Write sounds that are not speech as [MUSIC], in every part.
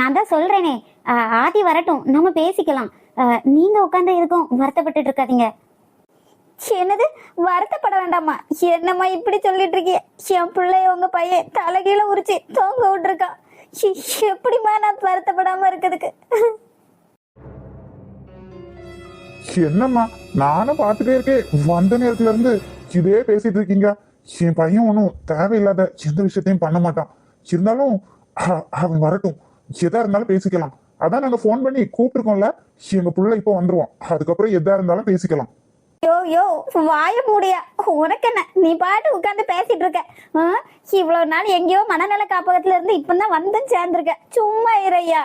நான் தான் சொல்றேனே. ஆதி வரட்டும். நம்ம பேசிக்கலாம். அஹ், நீங்க உட்காந்து எதுக்கும் வருத்தப்பட்டுட்டு இருக்காதீங்க. என்னது? வருத்தப்பட வேண்டாமா? என்னம்மா இப்படி சொல்லிட்டு இருக்கீங்க என் பிள்ளை உங்க பையன் தலைகீழ உரிச்சு தூங்க விட்டுருக்கான் சி- எப்படிம்மா நான் வருத்தப்படாம இருக்கிறதுக்கு? என்னம்மா? நானும் பார்த்துட்டே இருக்கேன். வந்த நேரத்துல இருந்து இதே பேசிட்டு இருக்கீங்க. என் பையன் ஒன்றும் தேவையில்லாத எந்த விஷயத்தையும் பண்ண மாட்டான். இருந்தாலும் அவன் வரட்டும். எதா இருந்தாலும் பேசிக்கலாம். அதான் நாங்க போன் பண்ணி கூப்பிட்டுருக்கோம்ல எங்க புள்ள இப்போ வந்துருவோம் அதுக்கப்புறம் எதா இருந்தாலும் பேசிக்கலாம். யோ யோ வாய மூடியா. உனக்கு என்ன? நீ பாட்டு உட்காந்து பேசிட்டு இருக்க. இவ்வளவு நாள் எங்கேயோ மனநல காப்பகத்துல இருந்து இப்பதான் வந்து சேர்ந்திருக்க. சும்மா இறையா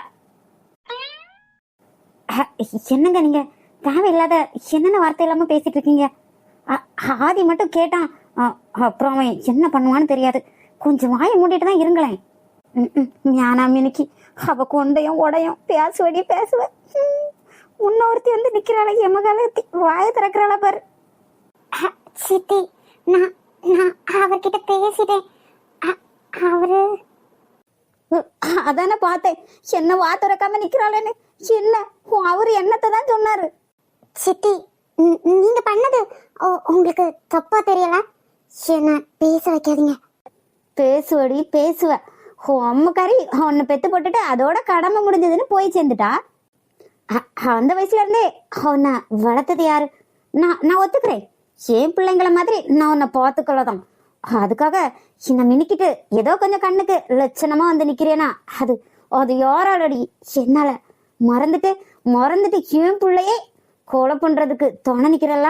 என்னங்க நீங்க? தேவையில்லாத என்னென்ன வார்த்தை இல்லாம பேசிட்டு இருக்கீங்க? ஆதி மட்டும் கேட்டான். அப்புறம் அவன் என்ன பண்ணுவான்னு தெரியாது. கொஞ்சம் வாய மூடிட்டு தான் இருங்களேன். ம், ஞானா மினுக்கி அவ கொண்டையும் உடையும் பேசுவடி பேசுவேன் முன்னொருத்தி வந்து நிக்கிறாள எமகாலத்தி வாய திறக்கிறாளா பாரு. சித்தி நான் நான் அவர்கிட்ட பேசிட்டேன். அவரு? அதானே பார்த்தேன். என்ன வா திறக்காம நிக்கிறாளேன்னு. என்ன? அவரு என்னத்தை தான் சொன்னாரு? சித்தி நீங்க பண்ணது உங்களுக்கு தப்பா தெரியல? என்ன பேச வைக்காதீங்க. பேசுவடி பேசுவ. உன் அம்மக்காரி பெத்து போட்டுட்டு அதோட கடமை முடிஞ்சதுன்னு போய் சேர்ந்துட்டா? அந்த வயசுல இருந்தே உன்னை வளர்த்தது யாரு? நான் நான் ஒத்துக்கிறேன். என் பிள்ளைங்கள மாதிரி நான் உன்னை பார்த்துக்கொள்ளதான். அதுக்காக இந்த மினிக்கிட்டு ஏதோ கொஞ்சம் கண்ணுக்கு லட்சணமா வந்து நிக்கிறேனா? அது அது யாராலடி என்னால மறந்துட்டு மறந்துட்டு என் பிள்ளையே கொலை பண்றதுக்கு துணை நிக்கிறல்ல?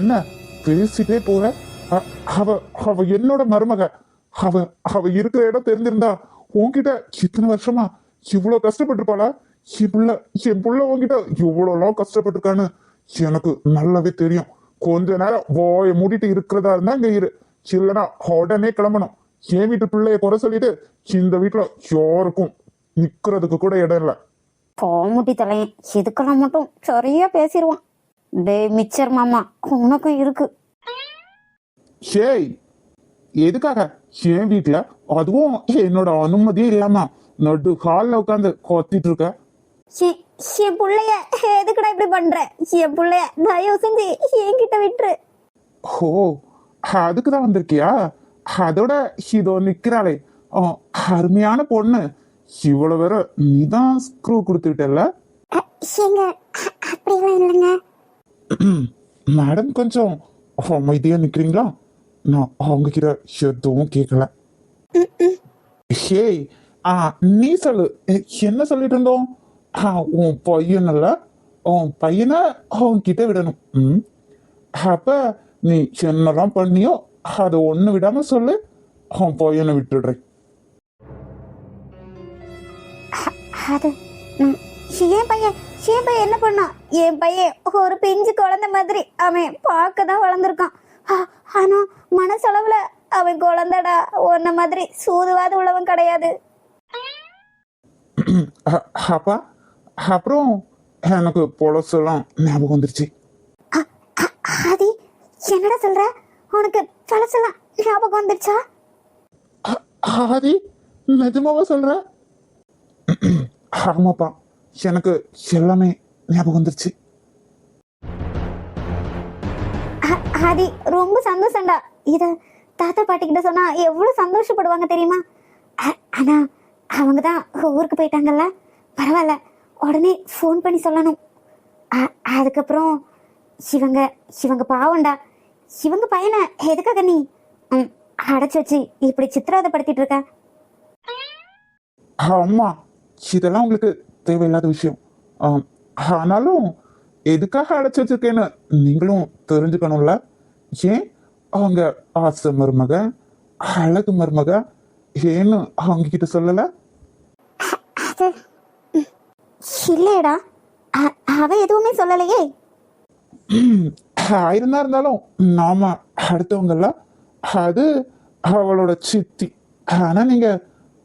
என்ன பேசிட்டே போற? அவ அவ என்னோட மருமக. அவ அவ இருக்கிற இடம் தெரிஞ்சிருந்தா உன்கிட்ட இத்தனை வருஷமா இவ்வளவு கஷ்டப்பட்டிருப்பாளா? இப்புள்ள என் புள்ள உன்கிட்ட இவ்வளவுலாம் கஷ்டப்பட்டிருக்கான்னு எனக்கு நல்லாவே தெரியும். கொஞ்ச நேரம் வாய மூடிட்டு இருக்கிறதா இருந்தா இங்க இரு. இல்லைன்னா உடனே கிளம்பணும். என் வீட்டு பிள்ளைய குறை சொல்லிட்டு இந்த வீட்டுல யாருக்கும் நிக்கிறதுக்கு கூட இடம் இல்லை. கோமுட்டி தலையன் இதுக்கெல்லாம் மட்டும் சரியா பேசிடுவான் டே மிச்சர் மாமா உனக்கும் இருக்கு. ஏய் எதுக்காக? என் வீட்ல? அதுவும் என்னோட அனுமதியே இல்லாம நடு ஹால்ல உட்காந்து கொத்திட்டு இருக்க. என் புள்ளைய எதுக்குடா இப்படி பண்ற? என் புள்ளைய தயவு செஞ்சு என்கிட்ட விட்டுரு. ஓ அதுக்கு தான் வந்திருக்கியா? அதோட இதோ நிக்கிறாளே. அருமையான பொண்ணு. இவ்வளவு வேற நீதான் ஸ்க்ரூ கொடுத்துட்டல மேடம் கொஞ்சம் அமைதியா நிக்கிறீங்களா? நான் அவங்க கிட்ட எதுவும் கேட்கல ஹேய் ஆ நீ சொல்லு என்ன சொல்லிட்டு இருந்தோம் உன் பையன் இல்ல உன் பையனை அவன் கிட்ட விடணும் ம் அப்ப நீ என்னெல்லாம் பண்ணியோ அதை ஒண்ணு விடாம சொல்லு அவன் பையனை விட்டுடுறேன் அது என் பையன் என் பையன் என்ன பண்ணான் என் பையன் ஒரு பிஞ்சு குழந்தை மாதிரி அவன் பார்க்க தான் வளர்ந்துருக்கான் ஆனா மனசளவுல அவன் குழந்தைடா. உன்ன மாதிரி சூதுவாது உள்ளவன் கிடையாது. [CLEARS THROAT] அப்பா அப்புறம் எனக்கு பொழசெல்லாம் ஞாபகம் வந்துருச்சு. ஆதி என்னடா சொல்ற? உனக்கு பழசெல்லாம் ஞாபகம் வந்துருச்சா? ஆ- ஆதி நிஜமாவா சொல்ற? [CLEARS THROAT] ஆமாப்பா எனக்கு எல்லாமே ஞாபகம் வந்துருச்சு. அது ஆதி ரொம்ப சந்தோஷம்டா. இத தாத்தா பாட்டி கிட்ட சொன்னா எவ்வளவு சந்தோஷப்படுவாங்க தெரியுமா? ஆனா அவங்க தான் ஊருக்கு போயிட்டாங்கல்ல? பரவாயில்ல உடனே ஃபோன் பண்ணி சொல்லணும். ஆ- அதுக்கப்புறம் இவங்க இவங்க பாவம்டா. இவங்க பையனை எதுக்காக நீ அடைச்சி வச்சு இப்படி சித்திரவதைப்படுத்திட்டு இருக்க? அம்மா இதெல்லாம் உங்களுக்கு தேவையில்லாத விஷயம். ஆம், ஆனாலும் எதுக்காக அடைச்சி வச்சிருக்கேன்னு நீங்களும் தெரிஞ்சுக்கணும்ல? ஏன் அவங்க ஆசை மருமக அழகு மருமக? ஏன்னு அவங்க கிட்ட சொல்லல இல்லையடா. அவ எதுவுமே சொல்லலையே. [CLEARS THROAT] ஆயிருந்தா இருந்தாலும் நாம அடுத்தவங்கல்ல அது அவளோட சித்தி. ஆனா நீங்க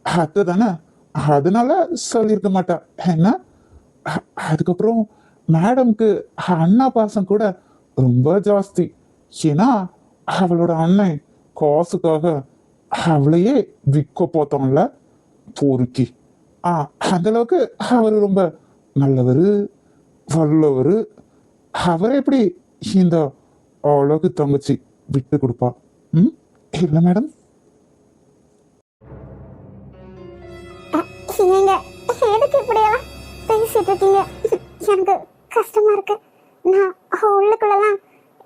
அத்தை தானே? அதனால சொல்லியிருக்க மாட்டா. என்ன? அதுக்கப்புறம் மேடம்க்கு அண்ணா பாசம் கூட ரொம்ப ஜாஸ்தி. ஏன்னா அவளோட அண்ணன் காசுக்காக அவளையே விற்க போத்தோம்ல? பொறுக்கி ஆ அந்த அளவுக்கு அவர் ரொம்ப நல்லவர் வல்லவர். அவரை எப்படி இந்த அழகு தங்கச்சி விட்டு கொடுப்பா? ம்? இல்லை மேடம். நீங்க எதுக்கு இப்படியெல்லாம் பேசிட்டு இருக்கீங்க? எனக்கு கஷ்டமா இருக்கு. நான் உள்ளுக்குள்ளலாம்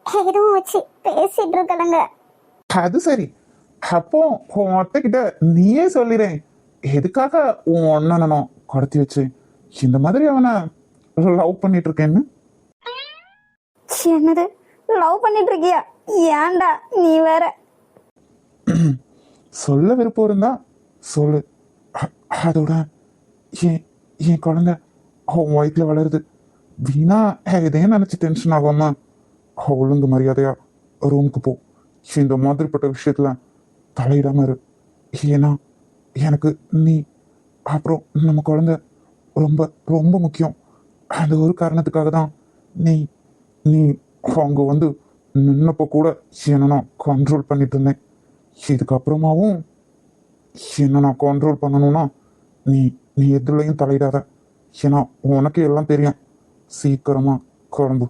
எதுவும் வச்சு பேசிட்டு இருக்கலங்க அது சரி. அப்போ உன் அத்தை கிட்ட நீயே சொல்லிறேன். எதுக்காக உன் அண்ணனை கடத்தி வச்சு இந்த மாதிரி அவனை லவ் பண்ணிட்டு இருக்கேன்னு என்னது? லவ் பண்ணிட்டு இருக்கியா ஏன்டா? நீ வேற. [CLEARS THROAT] சொல்ல விருப்பம் இருந்தா சொல்லு. அதோட என் என் குழந்தை அவன் வயிற்றுல வளருது. வீணா எதையும் நினைச்சு டென்ஷன் ஆகாம ஒழுங்கு மரியாதையா ரூமுக்கு போ. இந்த மாதிரிப்பட்ட விஷயத்துல தலையிடாம இரு. ஏன்னா எனக்கு நீ அப்புறம் நம்ம குழந்த ரொம்ப ரொம்ப முக்கியம். அந்த ஒரு காரணத்துக்காக தான் நீ நீ அவங்க வந்து நின்னப்போ கூட என்ன நான் கண்ட்ரோல் பண்ணிட்டு இருந்தேன். இதுக்கப்புறமாவும் என்ன நான் கண்ட்ரோல் பண்ணணும்னா நீ நீ எதுலையும் தலையிடாத. ஏன்னா உனக்கு எல்லாம் தெரியும். சீக்கிரமா குழம்பு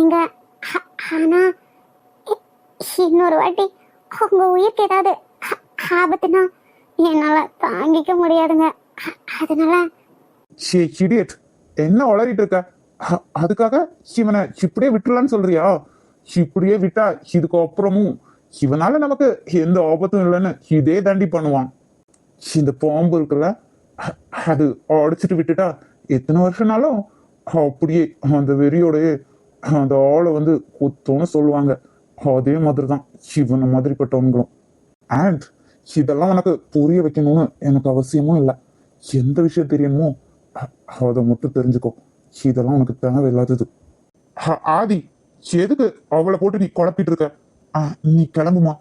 எங்க ஆனா இன்னொரு வாட்டி உங்க உயிருக்கு ஏதாவது ஆபத்துனா என்னால தாங்கிக்க முடியாதுங்க. அதனால இடியட் என்ன வளரிட்டு இருக்க? அதுக்காக இவனை இப்படியே விட்டுலான்னு சொல்றியா? இப்படியே விட்டா இதுக்கு அப்புறமும் இவனால நமக்கு எந்த ஆபத்தும் இல்லைன்னு இதே தாண்டி பண்ணுவான். இந்த பாம்பு இருக்குல்ல அது அடிச்சிட்டு விட்டுட்டா எத்தனை வருஷம்னாலும் அப்படியே அந்த வெறியோடயே அந்த ஆளை வந்து குத்தோன்னு சொல்லுவாங்க. அதே மாதிரி தான் இவனை மாதிரிப்பட்டவங்களும் அண்ட் இதெல்லாம் உனக்கு புரிய வைக்கணும்னு எனக்கு அவசியமும் இல்லை. எந்த விஷயம் தெரியணுமோ அதை மட்டும் தெரிஞ்சுக்கோ. இதெல்லாம் உனக்கு தேவையில்லாதது. ஆதி எதுக்கு அவளை போட்டு நீ குழப்பிட்டு இருக்க? நீ கிளம்புமா?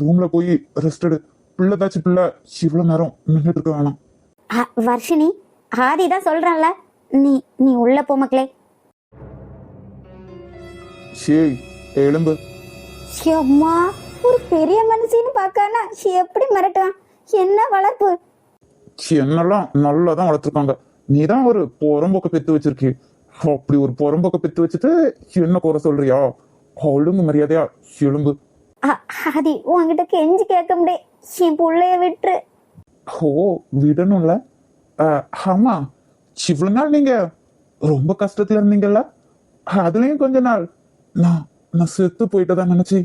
ரூம்ல போய் ரெஸ்ட் எடு. பிள்ளை தாச்சு பிள்ளை. இவ்வளவு நேரம் நின்றுட்டு இருக்க வேணாம். வர்ஷினி ஆதி தான் சொல்றான்ல. நீ நீ உள்ள போ மக்களே. ஷேய் எலும்பு. அம்மா ஒரு பெரிய மனுஷின்னு பார்க்கானா எப்படி மிரட்டுவான்? என்ன வளர்ப்பு? என்னெல்லாம் நல்லா தான் வளர்த்துருக்காங்க. நீ தான் ஒரு புறம்போக்க பெத்து வச்சிருக்கி. அப்படி ஒரு புறம்போக்க பெத்து வச்சுட்டு என்ன குறை சொல்றியா? ஒழுங்கு மரியாதையா எலும்பு. அ, ஆதி உன்கிட்ட கெஞ்சி கேட்க முடியும் என் புள்ளைய விட்டுரு. ஓ விடணும்ல. ஆமா. இவ்வளவு நாள் நீங்க ரொம்ப கஷ்டத்துல இருந்தீங்கல்ல? அதுலயும் கொஞ்ச நாள். நான் நான் செத்து போயிட்டதா நினச்சி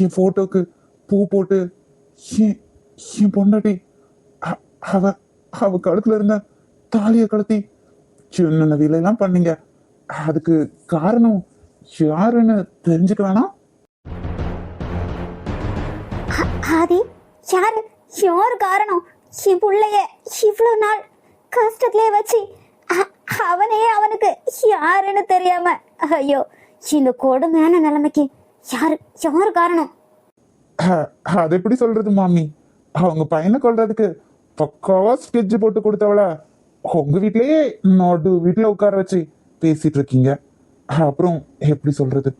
என் போட்டோக்கு பூ போட்டு என் என் பொண்டாட்டி அ- அவ அவ கழுத்துல இருந்த தாலியை கழுத்தி சின்ன விலையெல்லாம் பண்ணீங்க. அதுக்கு காரணம் யாருன்னு தெரிஞ்சுக்க வேணாம்? ஆதி யாரு? யார் காரணம்? என் பிள்ளைய இவ்வளவு நாள் கஷ்டத்திலே வச்சு அ- அவனையே அவனுக்கு யாருன்னு தெரியாம ஐயோ இந்த கொடுமையான நிலைமைக்கு யாரு யாரு காரணம்? [CLEARS THROAT] அது எப்படி சொல்றது மாமி? அவங்க பையனை கொல்றதுக்கு பக்காவா ஸ்கெட்ச் போட்டு கொடுத்தவள. உங்க வீட்லயே நடு வீட்டுல உட்கார வச்சு பேசிட்டு இருக்கீங்க. அப்புறம் எப்படி சொல்றது?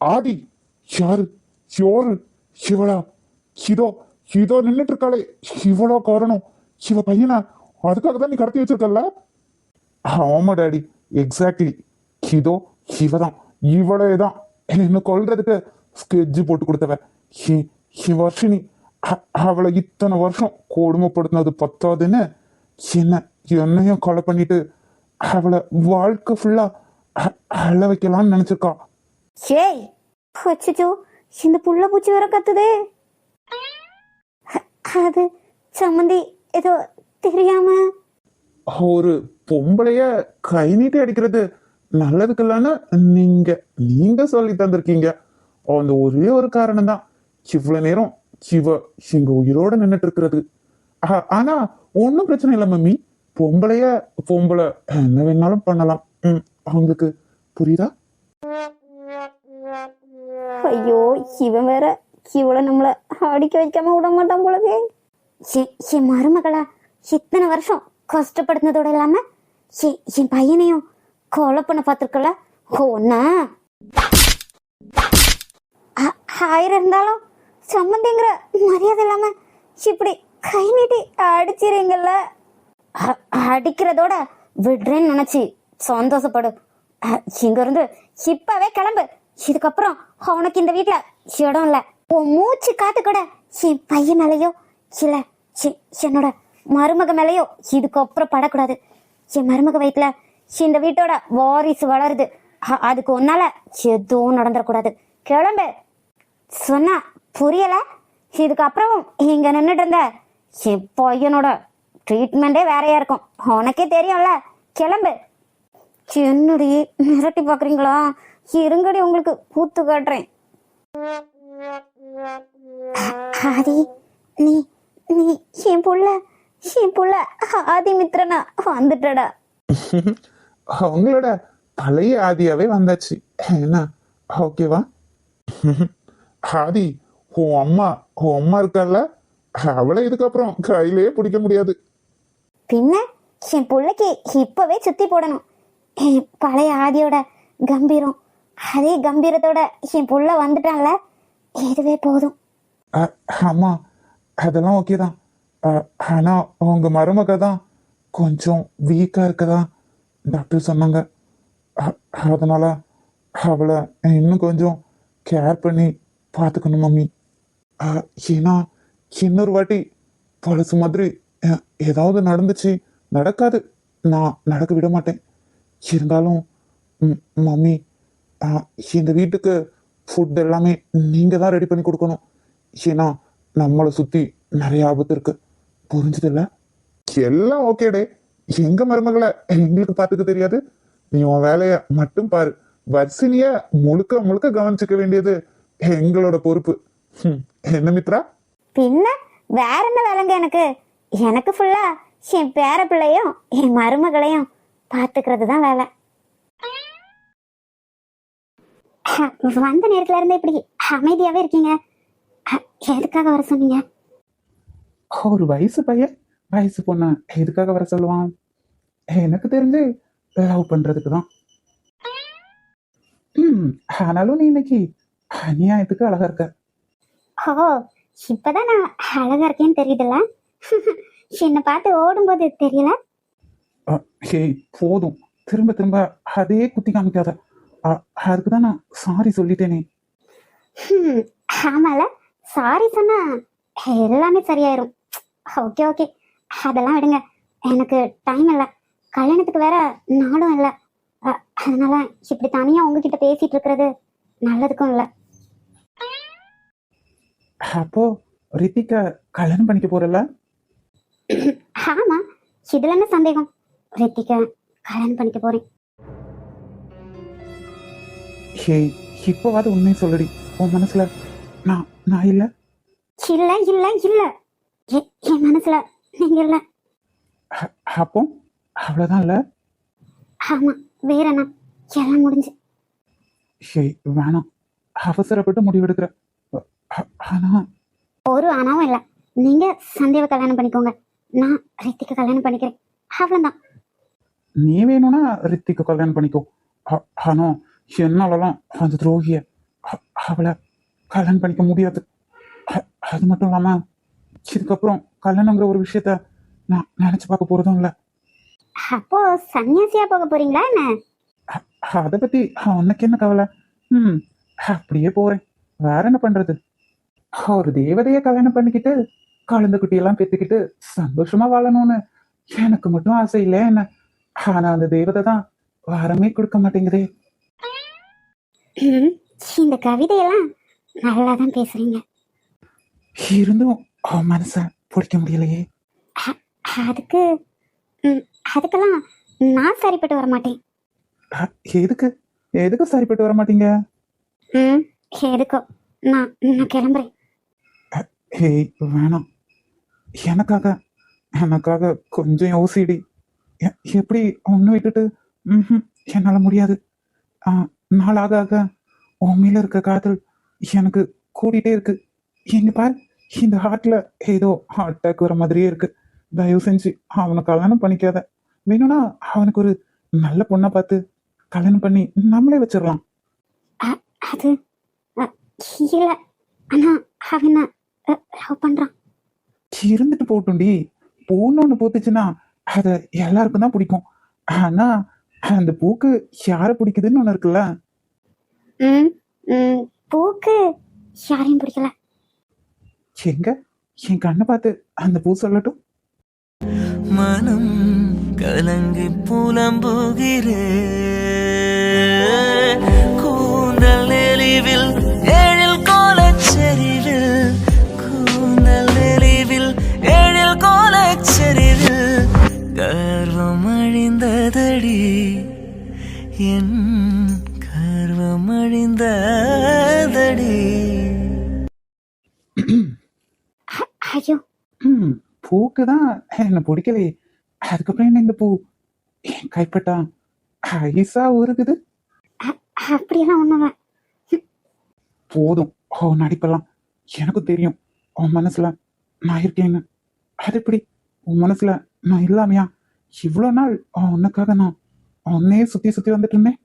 ஆதி யாரு யாரு? இவளா? இதோ இதோ நின்னுட்டு இருக்காளே. இவ்வளோ காரணம். இவ பையனா அதுக்காக தான் நீ கடத்தி வச்சிருக்கல ஆமா டாடி. எக்ஸாக்ட்லி இதோ இவதான். தான் என்ன கொல்றதுக்கு ஸ்கெட்ஜ் போட்டு கொடுத்தவ. வர்ஷினி அவளை இத்தனை வருஷம் கொடுமைப்படுத்தினது பத்தாதுன்னு என்ன என்னையும் கொலை பண்ணிட்டு அவளை வாழ்க்கை ஃபுல்லா அழ வைக்கலாம்னு நினைச்சிருக்கா. ஏய் அச்சச்சோ இந்த புள்ள பூச்சி வேற கத்துதே. அது சம்மந்தி ஏதோ தெரியாம. ஒரு பொம்பளைய கை நீட்டி அடிக்கிறது நல்லதுக்கெல்லான்னு நீங்க நீங்க சொல்லி தந்திருக்கீங்க. அந்த ஒரே ஒரு காரணம் தான் இவ்வளவு நேரம் சிவ இங்க உயிரோட நின்னுட்டு இருக்கிறது ஆனா ஒன்றும் பிரச்சனை இல்லை மம்மி. பொம்பளைய பொம்பளை என்ன வேணாலும் பண்ணலாம். உம் அவங்களுக்கு புரியுதா? ஐயோ இவன் வேற இவளை நம்மள அடிக்க வைக்காம விட மாட்டான் போலவே. என் என் மருமகளா இத்தனை வருஷம் கஷ்டப்படுத்தினதோட இல்லாம என் பையனையும் கொலை பண்ண பார்த்துருக்கல? ஒன்னா ஆயிரம் இருந்தாலும் சம்மந்திங்கிற மரியாதை இல்லாம இப்படி கை நீட்டி அடிச்சிருங்கல்ல? அடிக்கிறதோட விடுறேன்னு நினைச்சு சந்தோஷப்படு. அ, இங்க இருந்து இப்பவே கிளம்பு. இதுக்கப்புறம் உனக்கு இந்த வீட்ல இடம் இல்ல. உன் மூச்சு காத்து கூட என் பையன் மேலயோ இல்ல என்னோட மருமக மேலயோ இதுக்கப்புறம் படக்கூடாது. என் மருமக வயிற்றுல இந்த வீட்டோட வாரிசு வளருது. அதுக்கு ஒன்னால எதுவும் நடந்துடக்கூடாது கிளம்பு. சொன்னா புரியல. இதுக்கப்புறம் இங்க நின்றுட்டு இருந்த என் பையனோட ட்ரீட்மெண்டே வேறையா இருக்கும். உனக்கே தெரியும்ல. கிளம்பு. என்னடி மிரட்டி பாக்குறீங்களா? இருங்கடி உங்களுக்கு கூத்து காட்டுறேன். ஆதி நீ நீ என் புள்ள என் புள்ள ஆதி மித்ரனா வந்துட்டடா. [LAUGHS] உங்களோட பழைய ஆதியாவே வந்தாச்சு. என்ன? ஓகேவா ஆதி உன் அம்மா உன் அம்மா இருக்கால அவளை இதுக்கப்புறம் கையிலேயே பிடிக்க முடியாது. பின்ன? என் புள்ளைக்கு இப்பவே சுத்தி போடணும். பழைய ஆதியோட கம்பீரம் அதே கம்பீரத்தோட என் புள்ள வந்துட்டான்ல? இதுவே போதும். ஆமா அதெல்லாம் ஓகே தான். அ- ஆனா உங்க மருமக தான் கொஞ்சம் வீக்கா இருக்கதா? டாக்டர் சொன்னாங்க. அ- அதனால அவளை இன்னும் கொஞ்சம் கேர் பண்ணி பார்த்துக்கணும் மம்மி. ஏன்னா இன்னொரு வாட்டி பழசு மாதிரி ஏதாவது நடந்துச்சு நடக்காது. நான் நடக்க விட மாட்டேன். இருந்தாலும் மம்மி இந்த வீட்டுக்கு ஃபுட் எல்லாமே நீங்கள் தான் ரெடி பண்ணி கொடுக்கணும். ஏன்னா நம்மளை சுற்றி நிறைய ஆபத்து இருக்கு. புரிஞ்சதில்ல? எல்லாம் ஓகேடே எங்க மருமகளை எங்களுக்கு பார்த்துக்க தெரியாது? நீ உன் வேலையை மட்டும் பாரு. வர்சினிய முழுக்க முழுக்க கவனிச்சுக்க வேண்டியது எங்களோட பொறுப்பு. என்ன மித்ரா? பின்ன வேற என்ன வேலைங்க எனக்கு? எனக்கு ஃபுல்லா என் பேர பிள்ளையும் என் மருமகளையும் பார்த்துக்கிறது தான் வேலை வந்த நேரத்துல இருந்து இப்படி அமைதியாவே இருக்கீங்க. எதுக்காக வர சொன்னீங்க? ஒரு வயசு பையன் வயசு பொண்ணு எதுக்காக வர சொல்லுவான் எனக்கு தெரிஞ்சு லவ் பண்றதுக்கு தான். ம் ஆனாலும் நீ இன்னைக்கு அநியாயத்துக்கு அழகா இருக்க. ஓ இப்பதான் நான் அழகா இருக்கேன்னு தெரியுதுல்ல? என்னை பார்த்து ஓடும்போது தெரியல? ஹேய் போதும். திரும்ப திரும்ப அதே குத்தி காமிக்காத. அதுக்கு தான் நான் சாரி சொல்லிட்டேனே. ஆமால சாரி சொன்னா எல்லாமே சரியாயிரும். Okay okay. அதெல்லாம் விடுங்க. எனக்கு டைம் இல்லை. கல்யாணத்துக்கு வேற நாளும் இல்லை. அதனால இப்படி தனியா உங்ககிட்ட பேசிட்டு இருக்கிறது நல்லதுக்கும் இல்லை. அப்போ ரித்திகா கல்யாணம் பண்ணிக்க போறல ஆமா இதுல என்ன சந்தேகம்? ரித்திகா கல்யாணம் பண்ணிக்க போறேன். ஹேய் இப்போவாது உண்மையை சொல்லுடி. உன் மனசுல நான் நான் இல்ல? இல்ல இல்ல இல்ல. என் மனசுல நீங்க இல்ல. அப்போ? அவ்வளவுதான் இல்ல? ஆமா வேற என்ன எல்லாம் முடிஞ்சு. ஹேய் வேணாம். அவசரப்பட்டு முடிவெடுக்கிற. ஆனா? ஒரு ஆனாவும் இல்லை. நீங்க சந்தேவ கல்யாணம் பண்ணிக்கோங்க. நான் ரித்திகா கல்யாணம் பண்ணிக்கிறேன். அவ்வளவுதான். நீ வேணும்னா ரித்திக்கு கல்யாணம் பண்ணிக்கோ. ஆனா என்னாலலாம் அந்த துரோகிய அவளை கல்யாணம் பண்ணிக்க முடியாது. அது மட்டும் இல்லாம இதுக்கப்புறம் கல்யாணங்கிற ஒரு விஷயத்த நான் நினைச்சு பார்க்க போறதும் இல்ல அப்போ சன்னியாசியா போக போறீங்களா என்ன? அதை பத்தி உனக்கு என்ன கவலை? ம் அப்படியே போறேன். வேற என்ன பண்றது? ஒரு தேவதைய கல்யாணம் பண்ணிக்கிட்டு கலந்த குட்டியெல்லாம் பெத்துக்கிட்டு சந்தோஷமா வாழணும்னு எனக்கு மட்டும் ஆசை இல்லை என்ன? ஆனா அந்த தேவதை தான் வரமே கொடுக்க மாட்டேங்குதே. இந்த கவிதையெல்லாம் நல்லா தான் பேசுறீங்க. இருந்தும் அவன் பிடிக்க முடியலையே. அதுக்கு ம், அதுக்கெல்லாம் நான் சரிப்பட்டு வர மாட்டேன் எதுக்கு? எதுக்கு சரிப்பட்டு வர மாட்டீங்க ம் எதுக்கோ. நான் நான் கிளம்புறேன். ஹேய் வேணாம். எனக்காக எனக்காக கொஞ்சம் யோசிடி. எப்படி ஒன்று விட்டுட்டு? ம்ஹும், என்னால முடியாது. நாளாக ஆக உன் மேல இருக்க காதல் எனக்கு கூடிட்டே இருக்கு. எங்க பாரு இந்த ஹார்ட்ல ஏதோ ஹார்ட் அட்டாக் வர மாதிரியே இருக்கு. தயவு செஞ்சு அவனை கல்யாணம் பண்ணிக்காத வேணும்னா அவனுக்கு ஒரு நல்ல பொண்ணை பார்த்து கல்யாணம் பண்ணி நம்மளே வச்சிடலாம். அது இல்ல ஆனா அவன் லவ் பண்றான். இருந்துட்டு போட்டும்டி பூன்னு ஒண்ணு பூத்துச்சுன்னா அத எல்லாருக்கும் தான் பிடிக்கும். ஆனா அந்த பூக்கு யார பிடிக்குதுன்னு ஒண்ணு இருக்குல்ல? பூக்கு யாரையும் பிடிக்கல. எங்க? என் கண்ணை பார்த்து அந்த பூ சொல்லட்டும். மனம் கலங்கி புலம்புகிறே. கூந்தல் நெளிவில் எழில் கோலச்செறிவில் கூந்தல் நெளிவில் எழில் கோலச்செறிவில் கர்வம் அழிந்ததடி என் கர்வம் பூக்கு தான் என்ன பிடிக்கலையே. அதுக்கப்புறம் என்ன இந்த பூ? என் கைப்பட்டா? ஐசா உருகுது. அப்படியெல்லாம் ஒண்ணும். போதும். ஓ நடிப்பெல்லாம். எனக்கும் தெரியும். உன் மனசுல நான் இருக்கேன்னு. அது எப்படி? உன் மனசுல நான் இல்லாமையா? இவ்வளோ நாள் உனக்காக நான் உன்னையே சுத்தி சுத்தி வந்துட்டு இருந்தேன்.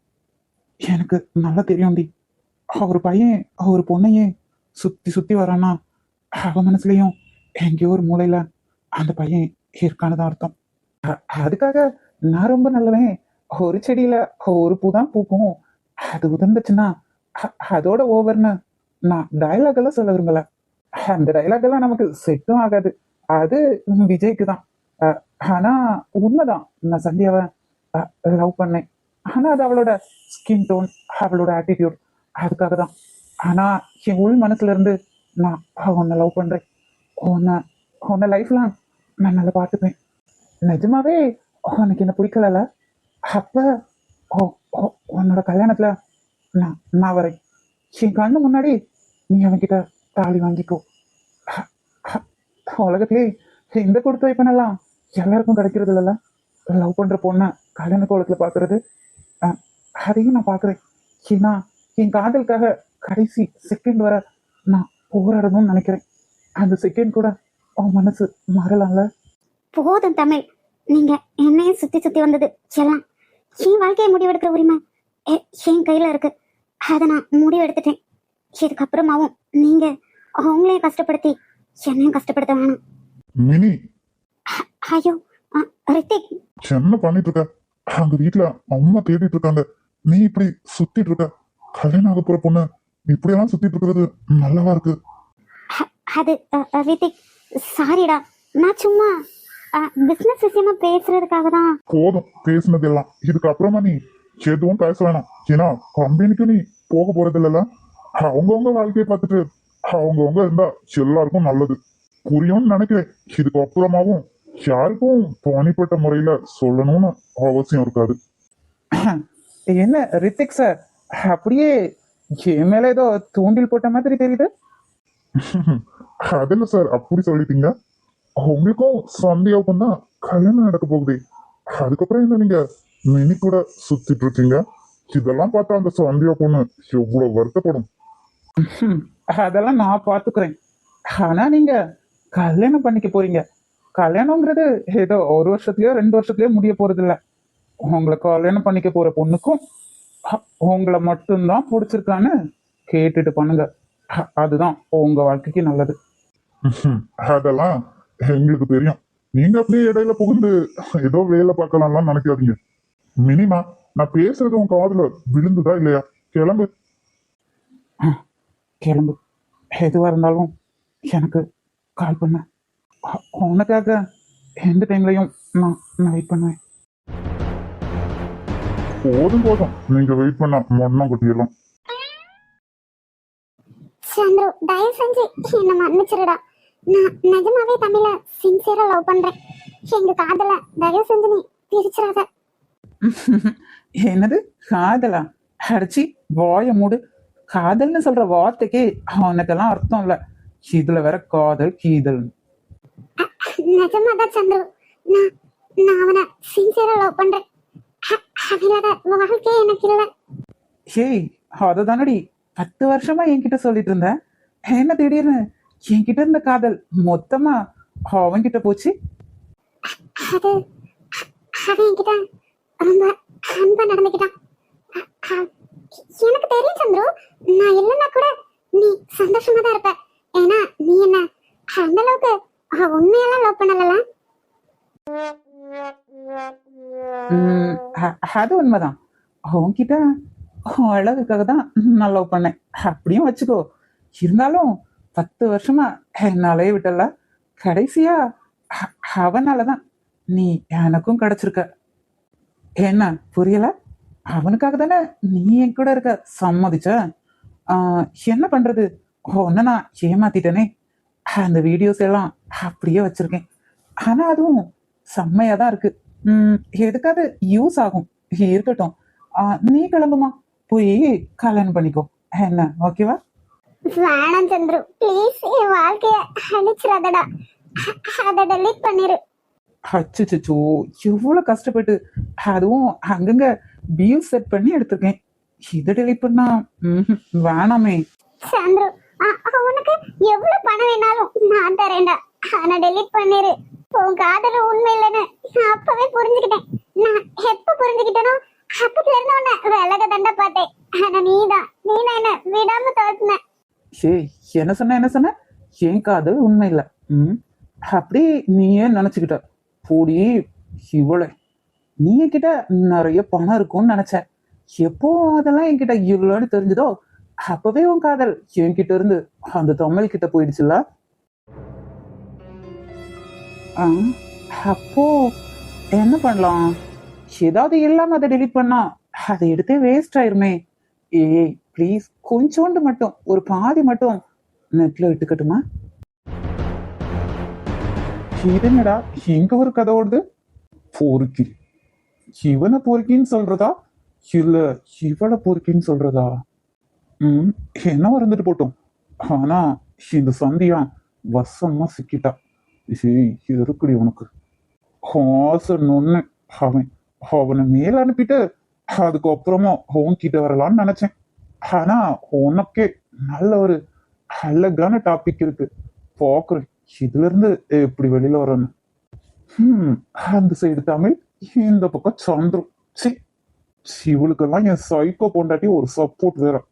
எனக்கு நல்லா தெரியும்டி. ஒரு பையன் ஒரு பொண்ணையே சுத்தி சுத்தி வரானா? அவ மனசுலயும் எங்கேயோ ஒரு மூலையில அந்த பையன் இருக்கான்னு தான் அர்த்தம் அதுக்காக நான் ரொம்ப நல்லவன். ஒரு செடியில ஒரு பூ தான் பூக்கும். அது உதிர்ந்துச்சுன்னா அதோட ஓவர்னு நான் டயலாக் எல்லாம் சொல்ல விரும்பல. அந்த டயலாக் எல்லாம் நமக்கு செட்டும் ஆகாது. அது விஜய்க்கு தான். ஆனா உண்மைதான். நான் சந்தியாவை லவ் பண்ணேன். ஆனா அது அவளோட ஸ்கின் டோன் அவளோட ஆட்டிடியூட் அதுக்காக தான். ஆனா என் உள் மனசுல இருந்து நான் உன்னை லவ் பண்றேன். உன்னை உன்னை லைஃப்லாம் நான் நல்லா பார்த்துப்பேன். நிஜமாவே உனக்கு என்ன பிடிக்கலல அப்ப உ- உன்னோட கல்யாணத்துல நான் நான் வரேன். என் கண்ணு முன்னாடி நீ அவன்கிட்ட தாலி வாங்கிக்கோ. அ- உலகத்திலே இந்த கொடுத்து வைப்பனெல்லாம் எல்லாருக்கும் கிடைக்கிறது இல்லைல்ல? லவ் பண்ற பொண்ணை கல்யாண கோலத்துல பாக்குறது அதையும் நான் பாக்குறேன். ஏன்னா என் காதலுக்காக கடைசி செகண்ட் வர நான் போராடணும்னு நினைக்கிறேன். அந்த செகண்ட் கூட உன் மனசு மாறலாம்ல? போதும் தமிழ். நீங்க என்னையும் சுத்தி சுத்தி வந்தது எல்லாம் என் வாழ்க்கையை முடிவெடுக்கிற உரிமை என் கையில இருக்கு. அதை நான் முடிவெடுத்துட்டேன். இதுக்கப்புறமாவும் நீங்க அவங்களையும் கஷ்டப்படுத்தி என்னையும் கஷ்டப்படுத்த வேணாம். மினி. ஐயோ அ, ரித்திக். என்ன பண்ணிட்டு இருக்க? அங்க வீட்டுல அம்மா தேடிட்டு இருக்காங்க. நீ இப்படி சுத்திட்டு இருக்க. கல்யாணம் ஆக போற பொண்ணு இப்படியெல்லாம் சுத்திட்டு இருக்கிறது நல்லாவா இருக்கு? அது ரித்திக். சாரிடா நான் சும்மா பிசினஸ் விஷயமா பேசுறதுக்காக தான் போதும் பேசுனது எல்லாம் இதுக்கு அப்புறமா நீ எதுவும் பேச வேணாம். ஏன்னா கம்பெனிக்கு நீ போக போறது இல்லைல்ல அவங்கவுங்க வாழ்க்கையை பார்த்துட்டு அவங்கவுங்க இருந்தா எல்லாருக்கும் நல்லது. புரியும்னு நினைக்கிறேன். இதுக்கு அப்புறமாவும் யாருக்கும் தனிப்பட்ட முறையில சொல்லணும்னு அவசியம் இருக்காது. [CLEARS THROAT] என்ன ரித்திக் சார் அப்படியே என் மேல ஏதோ தூண்டில் போட்ட மாதிரி தெரியுது? [LAUGHS] அதில்ல சார் அப்படி சொல்லிட்டீங்க. உங்களுக்கும் சந்தியாவுக்கும் தான் கல்யாணம் நடக்க போகுது. அதுக்கப்புறம் என்ன நீங்க மினி கூட சுத்திட்டு இருக்கீங்க? இதெல்லாம் பார்த்தா அந்த சந்தியா பொண்ணு எவ்வளவு வருத்தப்படும். [LAUGHS] அதெல்லாம் நான் பாத்துக்கிறேன். ஆனா நீங்க கல்யாணம் பண்ணிக்க போறீங்க. கல்யாணங்கிறது ஏதோ ஒரு வருஷத்துலயோ ரெண்டு வருஷத்துலயோ முடிய போறது இல்ல உங்களை கல்யாணம் பண்ணிக்க போற பொண்ணுக்கும் உங்களை மட்டும்தான் பிடிச்சிருக்கான்னு கேட்டுட்டு பண்ணுங்க. அதுதான் உங்க வாழ்க்கைக்கு நல்லது. [LAUGHS] அதெல்லாம் எங்களுக்கு தெரியும். நீங்க அப்படியே இடையில புகுந்து ஏதோ வேலை பார்க்கலாம்லாம் நினைக்காதீங்க. மினிமா நான் பேசுறது உன் காதுல விழுந்துதா இல்லையா? கிளம்பு. [LAUGHS] கிளம்பு. எதுவா இருந்தாலும் எனக்கு கால் பண்ண. உனக்காக எந்த டைம்லயும் நான் நான் வெயிட் பண்ணுவேன். போதும் போதும். நீங்க வெயிட் பண்ண மொன்னம் கொட்டிடலாம். சந்துரு தயவு செஞ்சு என்ன மன்னிச்சிருடா. நான் நிஜமாவே தமிழ சின்சியரா லவ் பண்றேன். எங்க காதல தயவு செஞ்சு நீ பிரிச்சிடாத என்னது? காதலா? அடிச்சி வாய மூடு. காதல்னு சொல்ற வார்த்தைக்கு அவனுக்கெல்லாம் அர்த்தம் இல்ல. இதுல வேற காதல் கீதல். நிஜமாதான் சந்துரு. நான் நான் அவனை சின்சியரா லவ் பண்றேன். அவனோட வாழ்க்கை எனக்கு இல்ல. ஏய் அதை தானடி பத்து வருஷமா என்கிட்ட சொல்லிட்டு இருந்த. என்ன திடீர்னு என்கிட்ட இருந்த காதல் மொத்தமா அவன்கிட்ட போச்சு அது அவன் என்கிட்ட ரொம்ப அன்பா நடந்துக்கிட்டான் எனக்கு தெரியும் சந்துரு நான் இல்லைன்னா கூட நீ சந்தோஷமா தான் இருப்ப ஏன்னா நீ என்ன அந்த அளவுக்கு உண்மையெல்லாம் லவ் பண்ணல அது உண்மைதான் உன்கிட்ட உன் அழகுக்காக தான் நான் லவ் பண்ணேன் அப்படியும் வச்சுக்கோ இருந்தாலும் பத்து வருஷமா என்னாலே விட்டல கடைசியா அ- அவனாலதான் நீ எனக்கும் கிடைச்சிருக்க. என்ன புரியல? அவனுக்காக தானே நீ என் கூட இருக்க? சம்மதிச்ச? ஆஹ், என்ன பண்றது? ஒன்னு நான் ஏமாத்திட்டேனே. அந்த வீடியோஸ் எல்லாம் அப்படியே வச்சிருக்கேன். ஆனா அதுவும் செம்மையா தான் இருக்கு. உம் எதுக்காவது யூஸ் ஆகும். இருக்கட்டும். நீ கிளம்புமா? போய் கல்யாணம் பண்ணிக்கோ. என்ன ஓகேவா? வேணாம் சந்துரு ப்ளீஸ் என் வாழ்க்கைய அழிச்சிடாதடா அதை டெலீட் பண்ணிரு. அச்சச்சோ எவ்வளவு கஷ்டப்பட்டு அதுவும் அங்கங்க பியூ செட் பண்ணி எடுத்திருக்கேன். இதை டெலிட் பண்ணா வேணாமே. சந்துரு உனக்கு எவ்வளவு பணம் வேணாலும் நான் தரேன்டா. ஆனா டெலீட் பண்ணிரு. உன் காதல் உண்மை இல்லைன்னு நான் அப்பவே புரிஞ்சுக்கிட்டேன். நான் எப்ப புரிஞ்சுக்கிட்டேனோ அப்பத்துல இருந்து உன்னை விலக தண்ட பார்த்தேன். ஆனா நீதான் நீ நான் என்ன விடாம தோத்துன என்ன சொன்ன என்ன சொன்ன? என் காதல் உண்மை இல்லை? ம்? அப்படி நீயே நினைச்சுக்கிட்ட. போடி இவளை. நீ என்கிட்ட நிறைய பணம் இருக்கும்னு நினச்சேன் எப்போ அதெல்லாம் என்கிட்ட இவ்வளோன்னு தெரிஞ்சதோ அப்பவே உன் காதல் என்கிட்ட இருந்து அந்த தமிழ் கிட்ட போயிடுச்சுல்ல? ஆ, அப்போ என்ன பண்ணலாம்? ஏதாவது இல்லாம அதை டெலீட் பண்ணா அதை எடுத்தே வேஸ்ட் ஆயிருமே. ஏய் ப்ளீஸ் கொஞ்சோண்டு மட்டும் ஒரு பாதி மட்டும் நெட்ல விட்டுக்கட்டுமா இது என்னடா இங்க ஒரு கதை ஓடுது? பொறுக்கி. இவனை பொறுக்கின்னு சொல்றதா? இல்ல இவளை பொறுக்கின்னு சொல்றதா? ம் என்ன இருந்துட்டு போட்டோம். ஆனா இந்த சந்தியா வசமா சிக்கிட்டா. இருக்குடி உனக்கு. ஹாசன் நொன்னு அவன் அவனை மேல அனுப்பிட்டு அதுக்கப்புறமா அவன் கிட்ட வரலாம்னு நினைச்சேன். ஆனா உனக்கே நல்ல ஒரு அழகான டாபிக் இருக்கு. பாக்குறேன் இதுல இருந்து எப்படி வெளியில வரணும்? ஹம், அந்த சைடு தமிழ் இந்த பக்கம் சந்துரு சி இவளுக்கெல்லாம் என் சைக்கோ பொண்டாட்டி ஒரு சப்போர்ட் வேற.